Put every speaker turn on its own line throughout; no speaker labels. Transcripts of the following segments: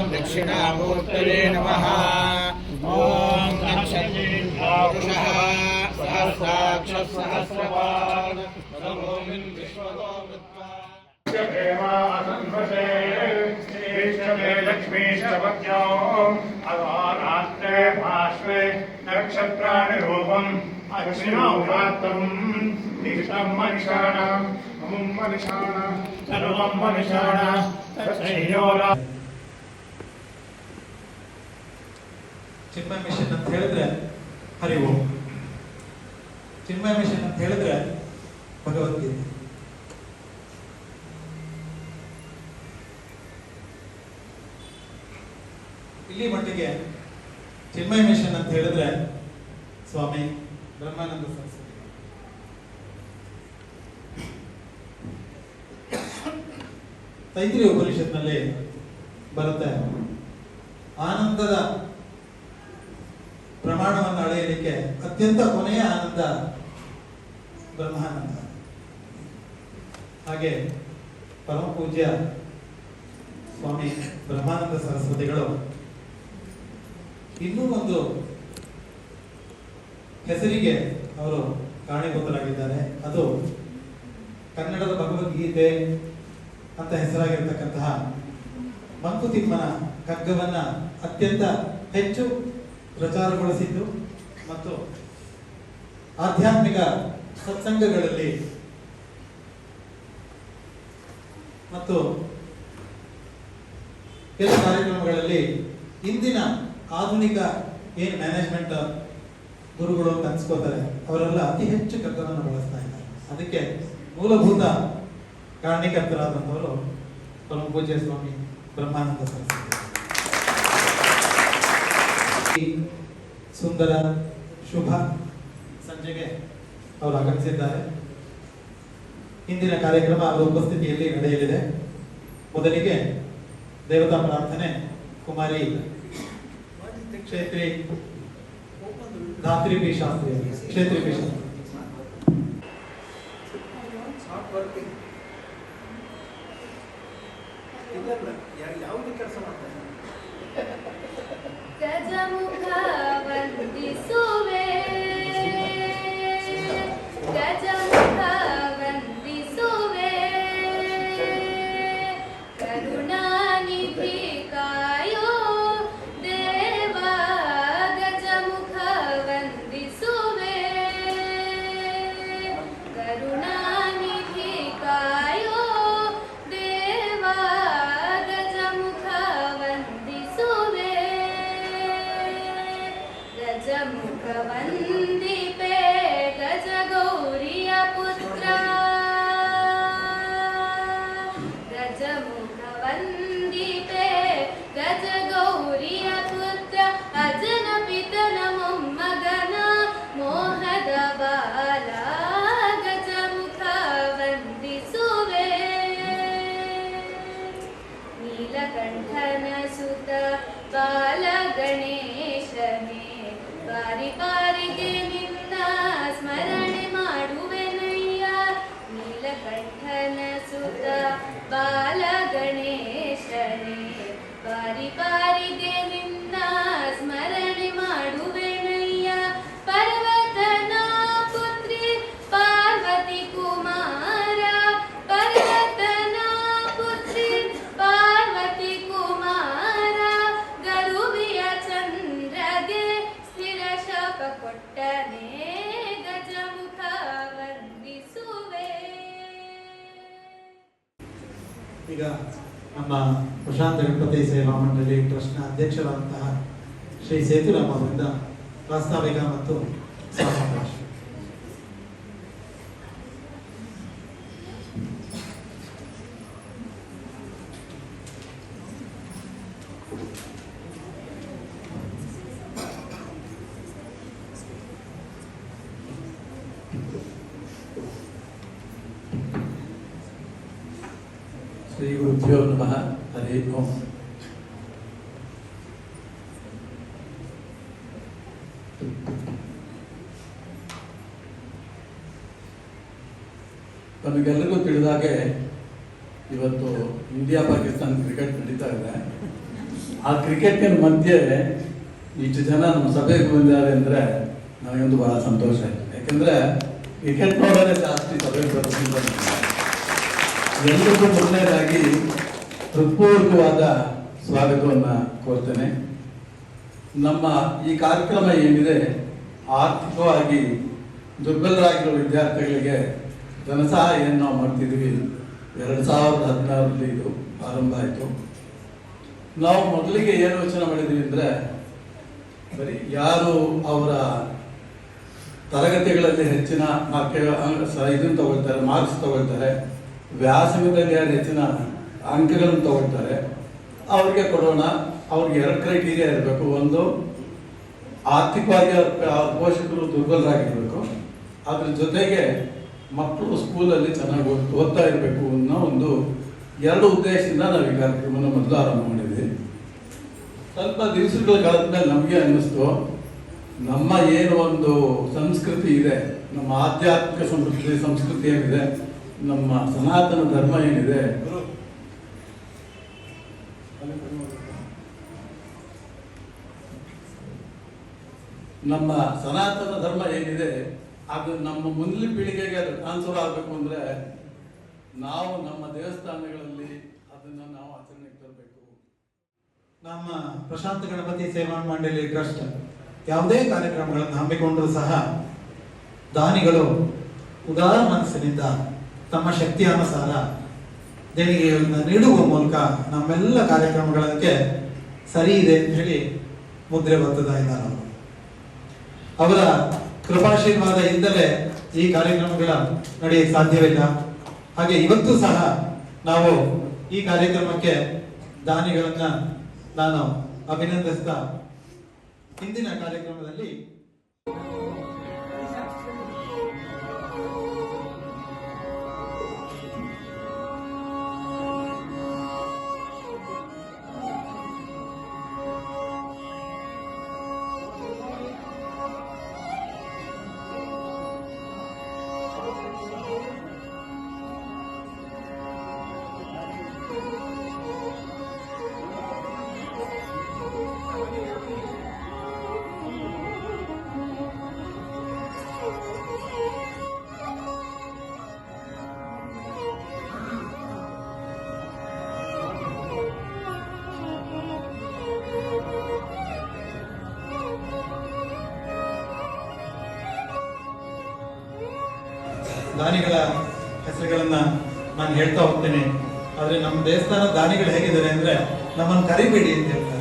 सर्वविद्यानां दक्षिणामूर्तये नमः ॐ नक्षत्रुषः सहस्राक्षः सहस्रपाद नमोऽमिन् विश्वतो वृत्वा
लक्ष्मीशपत्यो अहोरात्रे भास्वे नक्षत्राणि रूपम् अक्षिणौरात्रम् दीक्षम् मनिषाणाम् मम मनिषाणाम् सर्वम् मनिषाणाम् तस्योरा
ಚಿನ್ಮಯ ಮಿಷನ್ ಅಂತ ಹೇಳಿದ್ರೆ ಹರಿವು. ಚಿನ್ಮಯ ಮಿಷನ್ ಅಂತ ಹೇಳಿದ್ರೆ ಭಗವದ್ಗೀತೆ. ಇಲ್ಲಿ ಮಟ್ಟಿಗೆ ಚಿನ್ಮಯ ಮಿಷನ್ ಅಂತ ಹೇಳಿದ್ರೆ ಸ್ವಾಮಿ ಬ್ರಹ್ಮಾನಂದ ಸರಸ್ವತಿ. ತೈತ್ರಿ ಉಪನಿಷತ್ನಲ್ಲಿ ಬರುತ್ತೆ ಆನಂದದ ಪ್ರಮಾಣವನ್ನು ಅಳೆಯಲಿಕ್ಕೆ ಅತ್ಯಂತ ಕೊನೆಯ ಆನಂದ ಬ್ರಹ್ಮಾನಂದ. ಹಾಗೆ ಪರಮ ಪೂಜ್ಯ ಸ್ವಾಮಿ ಬ್ರಹ್ಮಾನಂದ ಸರಸ್ವತಿಗಳು ಇನ್ನೂ ಒಂದು ಹೆಸರಿಗೆ ಅವರು ಕಾರಣೀಭೂತರಾಗಿದ್ದಾರೆ. ಅದು ಕನ್ನಡದ ಭಗವದ್ಗೀತೆ ಅಂತ ಹೆಸರಾಗಿರ್ತಕ್ಕಂತಹ ಮಂಕುತಿಮ್ಮನ ಕಗ್ಗವನ್ನ ಅತ್ಯಂತ ಹೆಚ್ಚು ಪ್ರಚಾರಗೊಳಿಸಿದ್ದು ಮತ್ತು ಆಧ್ಯಾತ್ಮಿಕ ಸತ್ಸಂಗಗಳಲ್ಲಿ ಮತ್ತು ಕೆಲ ಕಾರ್ಯಕ್ರಮಗಳಲ್ಲಿ ಇಂದಿನ ಆಧುನಿಕ ಏನು ಮ್ಯಾನೇಜ್ಮೆಂಟ್ ಗುರುಗಳು ಅಂತ ಅವರೆಲ್ಲ ಅತಿ ಹೆಚ್ಚು ಕಗ್ಗವನ್ನು ಬಳಸ್ತಾ ಇದ್ದಾರೆ. ಅದಕ್ಕೆ ಮೂಲಭೂತ ಕಾರಣೀಕರ್ತರಾದಂಥವರು ಪರಮ ಪೂಜ್ಯ ಸ್ವಾಮಿ ಬ್ರಹ್ಮಾನಂದ ಸರಸ್ವತಿ. ಸುಂದರ, ಶುಭ ಸಂಜೆಗೆ ಅವರು ಆಗಮಿಸಿದ್ದಾರೆ. ಇಂದಿನ ಕಾರ್ಯಕ್ರಮ ಅವರ ಉಪಸ್ಥಿತಿಯಲ್ಲಿ ನಡೆಯಲಿದೆ. ಮೊದಲಿಗೆ ದೇವತಾ ಪ್ರಾರ್ಥನೆ, ಕುಮಾರಿ ಕ್ಷೇತ್ರಿ ಧಾತ್ರಿ ಪಿ ಶಾಸ್ತ್ರಿ. ಕ್ಷೇತ್ರಿ ಪಿ ಶಾಸ್ತ್ರಿ
ಗಜಮುಖ That's it.
ಈಗ ನಮ್ಮ ಪ್ರಶಾಂತ ಗಣಪತಿ ಸೇವಾ ಮಂಡಳಿ ಟ್ರಸ್ಟ್ನ ಅಧ್ಯಕ್ಷರಾದಂತಹ ಶ್ರೀ ಸೇತುರಾಮ್ ಅವರಿಂದ ಪ್ರಾಸ್ತಾವಿಕ ಮತ್ತು
ಶ್ರೀ ಗುರುಭ್ಯೋ ನಮಃ. ಹರಿ ಓಂ. ನಮಗೆಲ್ಲರಿಗೂ ತಿಳಿದಾಗೆ ಇವತ್ತು ಇಂಡಿಯಾ ಪಾಕಿಸ್ತಾನ ಕ್ರಿಕೆಟ್ ನಡೀತಾ ಇದೆ. ಆ ಕ್ರಿಕೆಟ್ನ ಮಧ್ಯೆ ಇಷ್ಟು ಜನ ನಮ್ಮ ಸಭೆಗೆ ಬಂದಿದ್ದಾರೆ ಅಂದರೆ ನನಗೊಂದು ಬಹಳ ಸಂತೋಷ ಆಯಿತು. ಯಾಕೆಂದರೆ ಕ್ರಿಕೆಟ್ ನೋಡೋದೇ ಜಾಸ್ತಿ ಸಭೆಗೆ ಬರ್ತಿದ್ದ ಎಲ್ಲರಿಗೂ ಮೊದಲನೇದಾಗಿ ಹೃತ್ಪೂರ್ವಕವಾದ ಸ್ವಾಗತವನ್ನು ಕೋರ್ತೇನೆ. ನಮ್ಮ ಈ ಕಾರ್ಯಕ್ರಮ ಏನಿದೆ, ಆರ್ಥಿಕವಾಗಿ ದುರ್ಬಲರಾಗಿರುವ ವಿದ್ಯಾರ್ಥಿಗಳಿಗೆ ಧನಸಹಾಯವನ್ನು ನಾವು ಮಾಡ್ತಿದ್ವಿ ಎರಡು ಸಾವಿರದ ಹದಿನಾರರಲ್ಲಿ ಇದು ಆರಂಭ ಆಯಿತು. ನಾವು ಮೊದಲಿಗೆ ಏನು ಯೋಚನೆ ಮಾಡಿದ್ವಿ ಅಂದರೆ, ಬರೀ ಯಾರು ಅವರ ತರಗತಿಗಳಲ್ಲಿ ಹೆಚ್ಚಿನ ಮಾರ್ಕ್ ಇದನ್ನು ತಗೊಳ್ತಾರೆ ಮಾರ್ಕ್ಸ್ ತಗೊಳ್ತಾರೆ ವ್ಯಾಸಂಗದಲ್ಲಿ ಯಾರು ಹೆಚ್ಚಿನ ಅಂಕಗಳನ್ನು ತಗೊಳ್ತಾರೆ, ಅವ್ರಿಗೆ ಕೊಡೋಣ, ಅವ್ರಿಗೆ ಎರಡು ಕ್ರೈಟೀರಿಯಾ ಇರಬೇಕು. ಒಂದು, ಆರ್ಥಿಕವಾಗಿ ಪೋಷಕರು ದುರ್ಬಲರಾಗಿರಬೇಕು. ಅದ್ರ ಜೊತೆಗೆ ಮಕ್ಕಳು ಸ್ಕೂಲಲ್ಲಿ ಚೆನ್ನಾಗಿ ಓದ್, ಓದ್ತಾ ಇರಬೇಕು ಅನ್ನೋ ಒಂದು ಎರಡು ಉದ್ದೇಶದಿಂದ ನಾವು ಈ ಕಾರ್ಯಕ್ರಮವನ್ನು ಮೊದಲು ಆರಂಭ ಮಾಡಿದ್ವಿ. ಸ್ವಲ್ಪ ದಿವಸಗಳ ಕಳೆದ ಮೇಲೆ ನಮಗೆ ಅನ್ನಿಸ್ತು, ನಮ್ಮ ಏನು ಒಂದು ಸಂಸ್ಕೃತಿ ಇದೆ, ನಮ್ಮ ಆಧ್ಯಾತ್ಮಿಕ ಸಂಸ್ಕೃತಿ ಸಂಸ್ಕೃತಿ ಏನಿದೆ ನಮ್ಮ ಸನಾತನ ಧರ್ಮ ಏನಿದೆ? ನಮ್ಮ ಸನಾತನ ಧರ್ಮ ಏನಿದೆ, ಅದು ನಮ್ಮ ಮುಂದಿನ ಪೀಳಿಗೆಗೆ ಅದು ಟ್ರಾನ್ಸ್ಫರ್ ಆಗಬೇಕು ಅಂದ್ರೆ ನಾವು ನಮ್ಮ ದೇವಸ್ಥಾನಗಳಲ್ಲಿ ಅದನ್ನ ನಾವು ಆಚರಣೆಗೆ ತರಬೇಕು.
ನಮ್ಮ ಪ್ರಶಾಂತ ಗಣಪತಿ ಸೇವಾ ಮಂಡಳಿ ಟ್ರಸ್ಟ್ ಯಾವುದೇ ಕಾರ್ಯಕ್ರಮಗಳನ್ನು ಹಮ್ಮಿಕೊಂಡರೂ ಸಹ ದಾನಿಗಳು ಉದಾರ ಮನಸ್ಸಿನಿಂದ ತಮ್ಮ ಶಕ್ತಿಯಾನುಸಾರ ದೇಣಿಗೆಗಳನ್ನು ನೀಡುವ ಮೂಲಕ ನಮ್ಮೆಲ್ಲ ಕಾರ್ಯಕ್ರಮಗಳಕ್ಕೆ ಸರಿ ಇದೆ ಅಂತ ಹೇಳಿ ಮುದ್ರೆ ಬರ್ತದ ಇದ್ದಾರೆ ಅವರು. ಕೃಪಾಶೀರ್ವಾದ ಇದ್ದಲೇ ಈ ಕಾರ್ಯಕ್ರಮಗಳ ನಡೆಯ ಸಾಧ್ಯವಿಲ್ಲ ಹಾಗೆ ಇವತ್ತು ಸಹ ನಾವು ಈ ಕಾರ್ಯಕ್ರಮಕ್ಕೆ ದಾನಿಗಳನ್ನ ನಾನು ಅಭಿನಂದಿಸ್ತಾ ಹಿಂದಿನ ಕಾರ್ಯಕ್ರಮದಲ್ಲಿ ದಾನಿಗಳ ಹೆಸರುಗಳನ್ನ ನಾನು ಹೇಳ್ತಾ ಹೋಗ್ತೇನೆ. ಆದ್ರೆ ನಮ್ಮ ದೇವಸ್ಥಾನ ದಾನಿಗಳು ಹೇಗಿದ್ದಾರೆ ಅಂದ್ರೆ ನಮ್ಮನ್ನು ಕರಿಬೇಡಿ ಅಂತ ಹೇಳ್ತಾರೆ.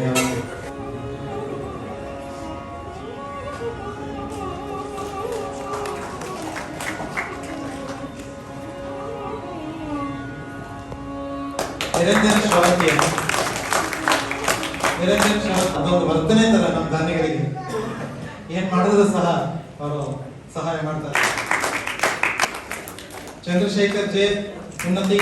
ನಿರಂಜನ ಶ್ರಾವತಿ ನಿರಂಜನ ಶ್ರಾವತಿ ಅದೊಂದು ವರ್ತನೆ ತರ ನಮ್ಮ ದಾನಿಗಳಿಗೆ. ಏನ್ ಮಾಡಿದ್ರು ಸಹ ಅವರು ಸಹಾಯ ಮಾಡ್ತಾರೆ.
చంద్రశేఖర్ జే ఉన్నతి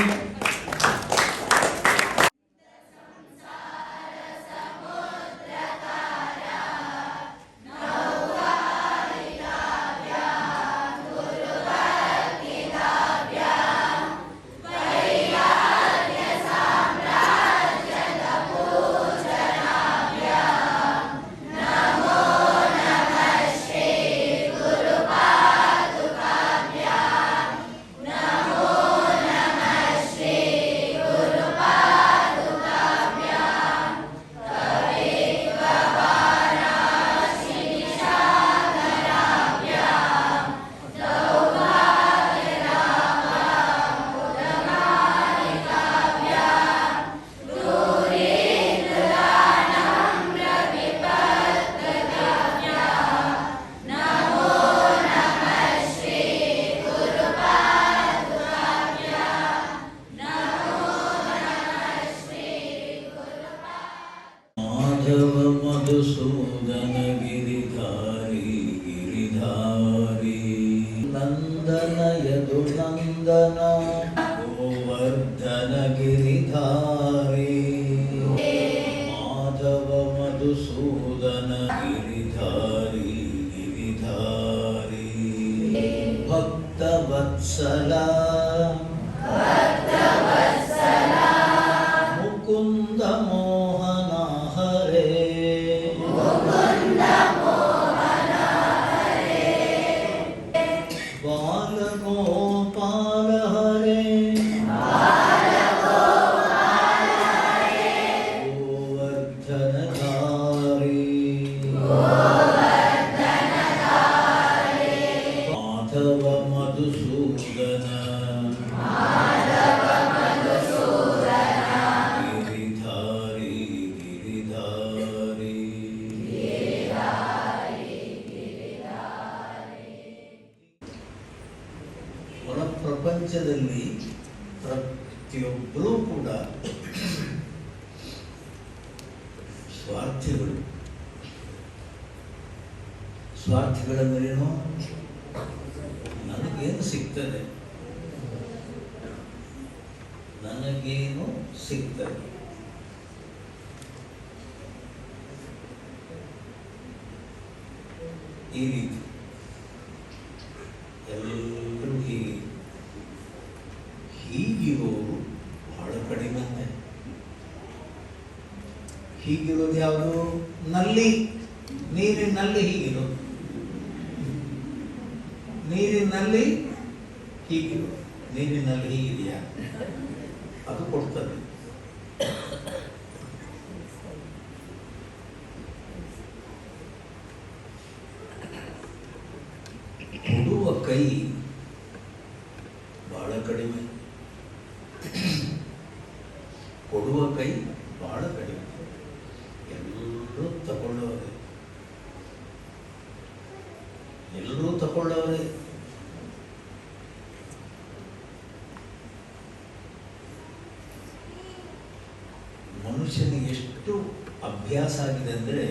ಪ್ರಪಂಚದಲ್ಲಿ ಪ್ರತಿಯೊಬ್ಬರೂ ಕೂಡ ಸ್ವಾರ್ಥಿಗಳು ಸ್ವಾರ್ಥಿಗಳಂದ್ರೇನು ಈ ರೀತಿ. ಎಲ್ಲರೂ ಹೀಗೆ. ಹೀಗಿರೋರು ಬಹಳ ಕಡಿಮೆ ಹೀಗಿರೋದು ಯಾವುದು? ನಲ್ಲಿ. ನೀರಿನಲ್ಲಿ ಹೀಗಿರೋದು ನೀರಿನಲ್ಲಿ ಹೀಗಿರೋದು ನೀರಿನಲ್ಲಿ ಹೀಗಿದೆಯಾ ಅದು ಕೊಡ್ತದೆ ಕೊಡುವ ಕೈ ಬಹಳ ಕಡಿಮೆ ಕೊಡುವ ಕೈ ಬಹಳ ಕಡಿಮೆ. ಎಲ್ಲರೂ ತಗೊಳ್ಳೋರೆ. ಎಲ್ಲರೂ ತಗೊಳ್ಳೋರೆ. ಮನುಷ್ಯನಿಗೆ ಎಷ್ಟು ಅಭ್ಯಾಸ ಆಗಿದೆ ಅಂದರೆ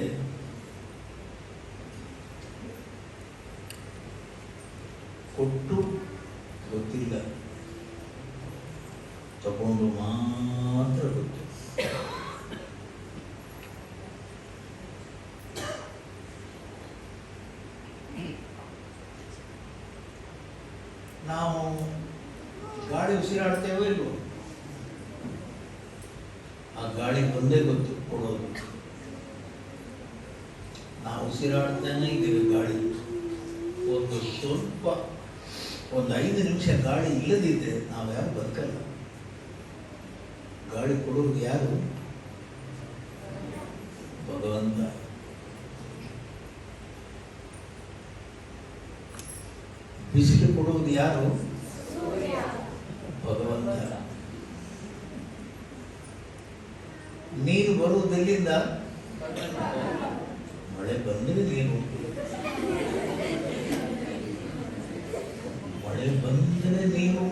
ಕೊಟ್ಟು ಗೊತ್ತಿಲ್ಲ ತಗೊಂಡು ಮಾತ್ರ ಗೊತ್ತು ನಾವು ಗಾಡಿ ಉಸಿರಾಡ್ತೇವೋ ಇಲ್ವೋ? ಆ ಗಾಳಿ ಒಂದೇ ಗೊತ್ತು, ಕೊಡೋದು. ನಾವು ಉಸಿರಾಡ್ತಾನೆ ಇದ್ದೀವಿ ಗಾಳಿ. ಒಂದು ಸ್ವಲ್ಪ, ಒಂದು ಐದು ನಿಮಿಷ ಗಾಳಿ ಇಲ್ಲದಿದ್ದರೆ ನಾವು ಯಾರು ಬದುಕಲ್ಲ. ಗಾಳಿ ಕೊಡೋದು ಯಾರು? ಭಗವಂತ. ಬಿಸಿಲು ಕೊಡುವುದು ಯಾರು? ಭಗವಂತ. ನೀರು ಬರುವುದೆಲ್ಲಿಂದ ಮಳೆ ಬಂದರೆ ನೀರು ಮಳೆ ಬಂದರೆ ನೀರು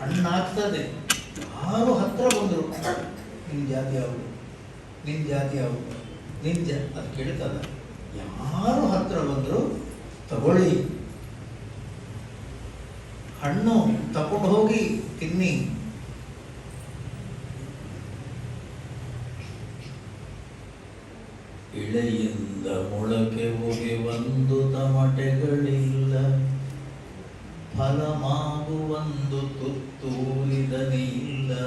ಹಣ್ಣಾಗ್ತದೆ ಯಾರು ಹತ್ರ ಬಂದರು ನಿನ್ನ ಜಾತಿ ಯಾವುದು? ನಿನ್ನ ಜಾತಿ ಯಾವುದು? ನಿನ್ನ ಜಾ, ಅದು ಕೇಳ್ತದ. ಯಾರು ಹತ್ರ ಬಂದರು, ತಗೊಳ್ಳಿ. ಹಣ್ಣು ತಕೊಂಡು ಹೋಗಿ ತಿನ್ನಿ. ಇಳೆಯಿಂದ ಮೊಳಕೆ ಹೋಗಿ ಒಂದು ತಮಟೆಗಳಿಲ್ಲ. ಫಲ ಮಾಗುವೊಂದು ಇಲ್ಲ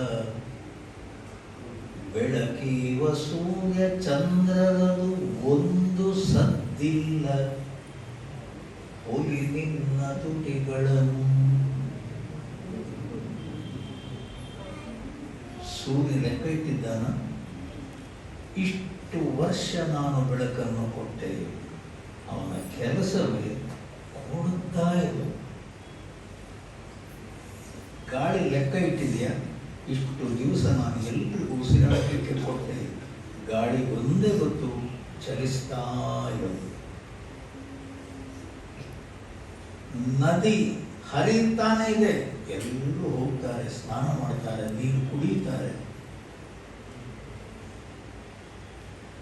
ಬೆಳಕೀವ ಸೂರ್ಯ ಚಂದ್ರರದು ಒಂದು ಸದ್ದಿಲ್ಲ. ಒಲಿ ನಿನ್ನ ತುಟಿಗಳನ್ನು. ಸೂರ್ಯ ಲೆಕ್ಕ ಇಟ್ಟಿದ್ದಾನ? ಇಷ್ಟು ವರ್ಷ ನಾನು ಬೆಳಕನ್ನು ಕೊಟ್ಟೆ. ಅವನ ಕೆಲಸವೇ ಕೊಡುತ್ತಾ ಇರು ಗಾಳಿ ಲೆಕ್ಕ ಇಟ್ಟಿದೆಯಾ? ಇಷ್ಟು ದಿವಸ ನಾನು ಎಲ್ರಿಗೂ ಉಸಿರಾಡಲಿಕ್ಕೆ ಕೊಟ್ಟೆ ಗಾಳಿ ಒಂದೇ ಗೊತ್ತು, ಚಲಿಸ್ತಾ ಇರೋದು. ನದಿ ಹರಿಯುತ್ತಾನೆ ಇದೆ. ಎಲ್ಲರೂ ಹೋಗ್ತಾರೆ, ಸ್ನಾನ ಮಾಡ್ತಾರೆ, ನೀರು ಕುಡಿಯುತ್ತಾರೆ.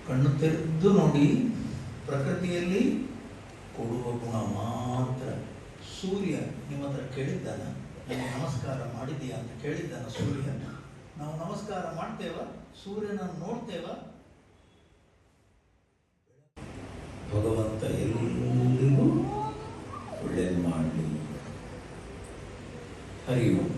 ಕಣ್ಣು ತೆರೆದು ನೋಡಿ, ಪ್ರಕೃತಿಯಲ್ಲಿ ಕೊಡುವ ಗುಣ ಮಾತ್ರ. ಸೂರ್ಯ ನಿಮ್ಮ ಹತ್ರ ಕೇಳಿದ್ದಾನ? ನನಗೆ ನಮಸ್ಕಾರ ಮಾಡಿದೆಯಾ ಅಂತ ಕೇಳಿದ್ದಾನೆ ಸೂರ್ಯನ. ನಾವು ನಮಸ್ಕಾರ ಮಾಡ್ತೇವ? ಸೂರ್ಯನನ್ನು ನೋಡ್ತೇವ?
ಭಗವಂತ ಎಲ್ಲರಿಗೂ ಒಳ್ಳೆಯ ಮಾಡಲಿ. ಹರಿ ಓಂ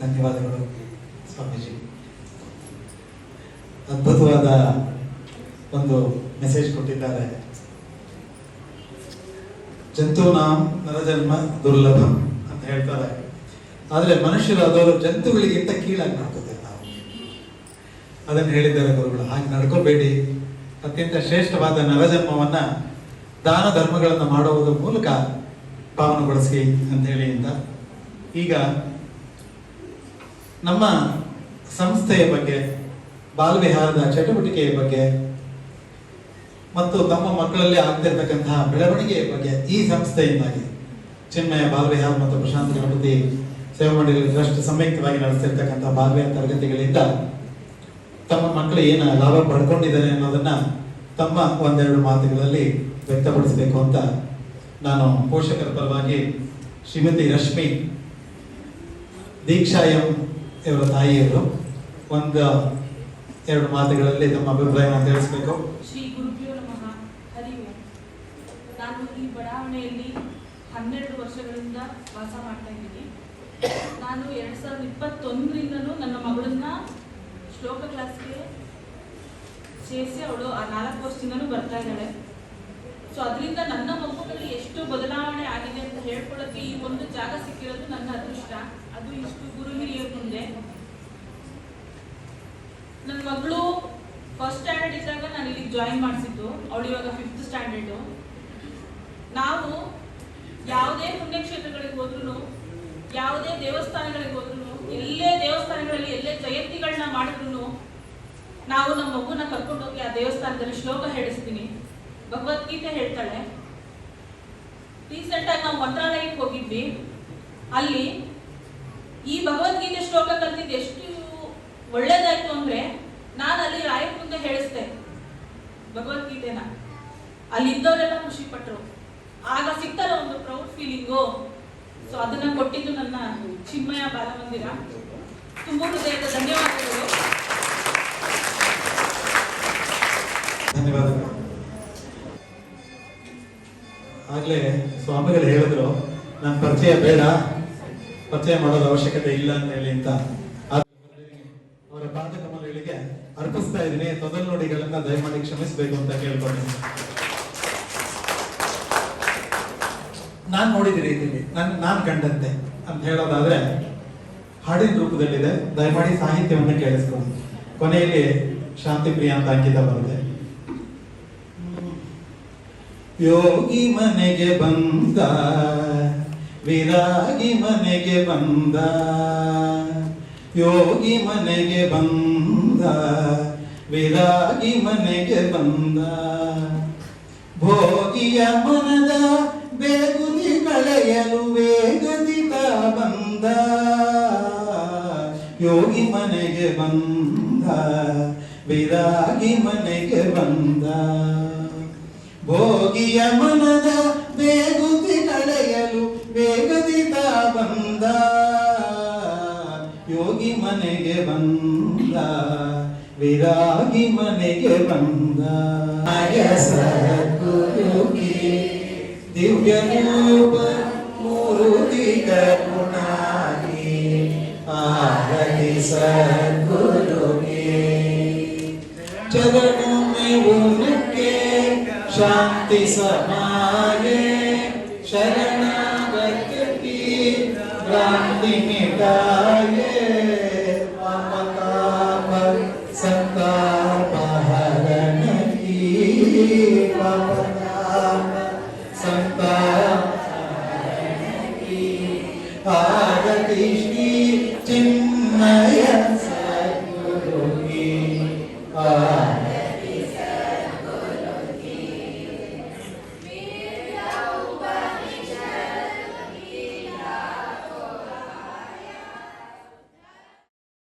ಧನ್ಯವಾದಗಳು ಸ್ವಾಮೀಜಿ. ಅದ್ಭುತವಾದ ಒಂದು ಮೆಸೇಜ್ ಕೊಟ್ಟಿದ್ದಾರೆ. ಜಂತು ನಾಮ ನರಜನ್ಮ ದುರ್ಲಭಂ ಅಂತ ಹೇಳ್ತಾರೆ. ಆದರೆ ಮನುಷ್ಯರು ಅದರ ಜಂತುಗಳಿಗಿಂತ ಕೀಳಾಗಿ ನಡ್ಕೋತೇವೆ ನಾವು ಅದನ್ನು ಹೇಳಿದ್ದಾರೆ ಗುರುಗಳು. ಹಾಗೆ ನಡ್ಕೋಬೇಡಿ. ಅತ್ಯಂತ ಶ್ರೇಷ್ಠವಾದ ನರಜನ್ಮವನ್ನ ದಾನ ಧರ್ಮಗಳನ್ನು ಮಾಡುವುದರ ಮೂಲಕ ಪಾವನಗೊಳಿಸಿ ಅಂತ ಹೇಳಿ ಅಂತ. ಈಗ ನಮ್ಮ ಸಂಸ್ಥೆಯ ಬಗ್ಗೆ ಬಾಲವಿಹಾರದ ಚಟುವಟಿಕೆಯ ಬಗ್ಗೆ ಮತ್ತು ತಮ್ಮ ಮಕ್ಕಳಲ್ಲಿ ಆಗ್ತಿರ್ತಕ್ಕಂತಹ ಬೆಳವಣಿಗೆಯ ಬಗ್ಗೆ ಈ ಸಂಸ್ಥೆಯಿಂದಾಗಿ ಚಿನ್ಮಯ ಬಾಲ್ವಿಹಾರ ಮತ್ತು ಪ್ರಶಾಂತ ಗಣಪತಿ ಸೇವಾ ಮಂಡಳಿ ಟ್ರಸ್ಟ್ ಸಂಯುಕ್ತವಾಗಿ ನಡೆಸಿರ್ತಕ್ಕಂತಹ ಬಾಲ್ವಿಹಾರ ತರಗತಿಗಳಿಂದ ತಮ್ಮ ಮಕ್ಕಳು ಏನು ಲಾಭ ಪಡ್ಕೊಂಡಿದ್ದಾರೆ ಅನ್ನೋದನ್ನ ತಮ್ಮ ಒಂದೆರಡು ಮಾತುಗಳಲ್ಲಿ ವ್ಯಕ್ತಪಡಿಸಬೇಕು ಅಂತ ನಾನು ಪೋಷಕರ ಪರವಾಗಿ ಶ್ರೀಮತಿ ರಶ್ಮಿ ದೀಕ್ಷಾ ಎಂ ಇವರ ತಾಯಿಯವರು ಒಂದು ಎರಡು ಮಾತುಗಳಲ್ಲಿ ತಮ್ಮ ಅಭಿಪ್ರಾಯವನ್ನು ತಿಳಿಸಬೇಕು.
ಶ್ರೀ ಗುರುಭ್ಯೋ ನಮಃ. ಹರಿ ಓಂ ನಾನು ಈ ಬಡಾವಣೆಯಲ್ಲಿ ಹನ್ನೆರಡು ವರ್ಷಗಳಿಂದ ವಾಸ ಮಾಡ್ತಾ ಇದ್ದೀನಿ. ನಾನು ಎರಡು ಸಾವಿರದ ಇಪ್ಪತ್ತೊಂದರಿಂದನೂ ನನ್ನ ಮಗಳನ್ನ ಶ್ಲೋಕ ಕ್ಲಾಸ್ಗೆ ಸೇರಿಸಿ ಅವಳು ಆ ನಾಲ್ಕು ವರ್ಷದಿಂದನೂ ಬರ್ತಾ ಇದ್ದಾಳೆ. ಸೊ ಅದರಿಂದ ನನ್ನ ಮಗುಗಳಲ್ಲಿ ಎಷ್ಟು ಬದಲಾವಣೆ ಆಗಿದೆ ಅಂತ ಹೇಳ್ಕೊಳ್ಳೋಕೆ ಈ ಒಂದು ಜಾಗ ಸಿಕ್ಕಿರೋದು ನನ್ನ ಅದೃಷ್ಟ. ಅದು ಇಷ್ಟು ಗುರು ಹಿರಿಯರ ಮುಂದೆ. ನನ್ನ ಮಗಳು ಫಸ್ಟ್ ಸ್ಟ್ಯಾಂಡರ್ಡ್ ಇದ್ದಾಗ ನಾನು ಇಲ್ಲಿಗೆ ಜಾಯಿನ್ ಮಾಡಿಸಿದ್ದು. ಅವಳು ಇವಾಗ ಫಿಫ್ತ್ ಸ್ಟ್ಯಾಂಡರ್ಡು ನಾವು ಯಾವುದೇ ಪುಣ್ಯಕ್ಷೇತ್ರಗಳಿಗೆ ಹೋದ್ರು ಯಾವುದೇ ದೇವಸ್ಥಾನಗಳಿಗೆ ಹೋದ್ರು ಎಲ್ಲೇ ದೇವಸ್ಥಾನಗಳಲ್ಲಿ ಎಲ್ಲೇ ಜಯಂತಿಗಳನ್ನ ಮಾಡಿದ್ರು ನಾವು ನಮ್ಮ ಮಗುನ ಕರ್ಕೊಂಡೋಗಿ ಆ ದೇವಸ್ಥಾನದಲ್ಲಿ ಶ್ಲೋಕ ಹೇಳಿಸ್ತೀನಿ. ಭಗವದ್ಗೀತೆ ಹೇಳ್ತಾಳೆ. ರೀಸೆಂಟ್ ಆಗಿ ನಾವು ಮಂತ್ರಾಲಯಕ್ಕೆ ಹೋಗಿದ್ವಿ. ಅಲ್ಲಿ ಈ ಭಗವದ್ಗೀತೆ ಶ್ಲೋಕ ಕಲ್ತಿದ್ದು ಎಷ್ಟು ಒಳ್ಳೇದಾಯ್ತು ಅಂದ್ರೆ ನಾನು ಅಲ್ಲಿ ರಾಯರ ಮುಂದೆ ಹೇಳಿಸ್ದೆ. ಭಗವದ್ಗೀತೆನ. ಅಲ್ಲಿ ಇದ್ದವರೆಲ್ಲ ಖುಷಿ ಪಟ್ರು. ಆಗ ಸಿಕ್ತಲ್ಲ ಒಂದು ಪ್ರೌಡ್ ಫೀಲಿಂಗು ಸೊ ಅದನ್ನ ಕೊಟ್ಟಿದ್ದು ನನ್ನ ಚಿನ್ಮಯ ಬಾಲಮಂದಿರ. ತುಂಬ ಹೃದಯದ ಧನ್ಯವಾದಗಳು.
ಧನ್ಯವಾದಗಳು. ಆಗ್ಲೇ ಸ್ವಾಮಿಗಳು ಹೇಳಿದ್ರು ನನ್ನ ಪರಿಚಯ ಬೇಡ, ಪರಿಚಯ ಮಾಡೋದು ಅವಶ್ಯಕತೆ ಇಲ್ಲ ಅಂತ ಹೇಳಿ ಅಂತ ಆದ್ರೆ ಅವರ ಪಾದಕಮಲಗಳಿಗೆ ಅರ್ಪಿಸ್ತಾ ಇದ್ದೀನಿ. ತೊದಲು ನುಡಿಗಳನ್ನ ದಯಮಾಡಿ ಕ್ಷಮಿಸಬೇಕು ಅಂತ ಕೇಳ್ಕೊಳ್ತೀನಿ ನಾನ್ ನೋಡಿದ ರೀತಿಯಲ್ಲಿ ನನ್, ನಾನ್ ಕಂಡಂತೆ ಅಂತ ಹೇಳೋದಾದ್ರೆ, ಹಾಡಿನ ರೂಪದಲ್ಲಿದೆ. ದಯಮಾಡಿ ಸಾಹಿತ್ಯವನ್ನು ಕೇಳಿಸ್ಕೊಂಡು ಕೊನೆಯಲ್ಲಿ ಶಾಂತಿ ಪ್ರಿಯ ಅಂತ ಅಂಕಿತ ಬರುತ್ತೆ. ಯೋಗಿ ಮನೆಗೆ ಬಂದ, ವಿರಾಗಿ ಮನೆಗೆ ಬಂದ, ಯೋಗಿ ಮನೆಗೆ ಬಂದ ವಿರಾಗಿ ಮನೆಗೆ ಬಂದ. ಭೋಗಿಯ ಮನದ ಬೇಗುದಿ ಕಳೆಯಲು ವೇಗದಿತ ಬಂದ. ಯೋಗಿ ಮನೆಗೆ ಬಂದ, ವಿರಾಗಿ ಮನೆಗೆ ಬಂದ. ಭೋಗಿಯ ಮನದ ಬೇಗುದಿ ಕಳೆಯಲು ವೇಗದಿತ ಬಂದ. ಯೋಗಿ ಮನೆಗೆ ಬಂದ. ವಿರಾಗಿ ಮನೆಗೆ ಬಂದ ಸದ್ಗುರುಗೆ ದಿವ್ಯ ರೂಪ ಮೂರುತಿಗ ಗುಣಾಗಿ ಆಗಲಿ ಸದ್ಗುರುಗೆ ಚರಣ ಉನಕ್ಕೆ ಶಾಂತಿ ಸಮಾಗೆ ಶರಣಾಗತಿ ಕ್ರಾಂತಿ ಮಿಟಾಗೆ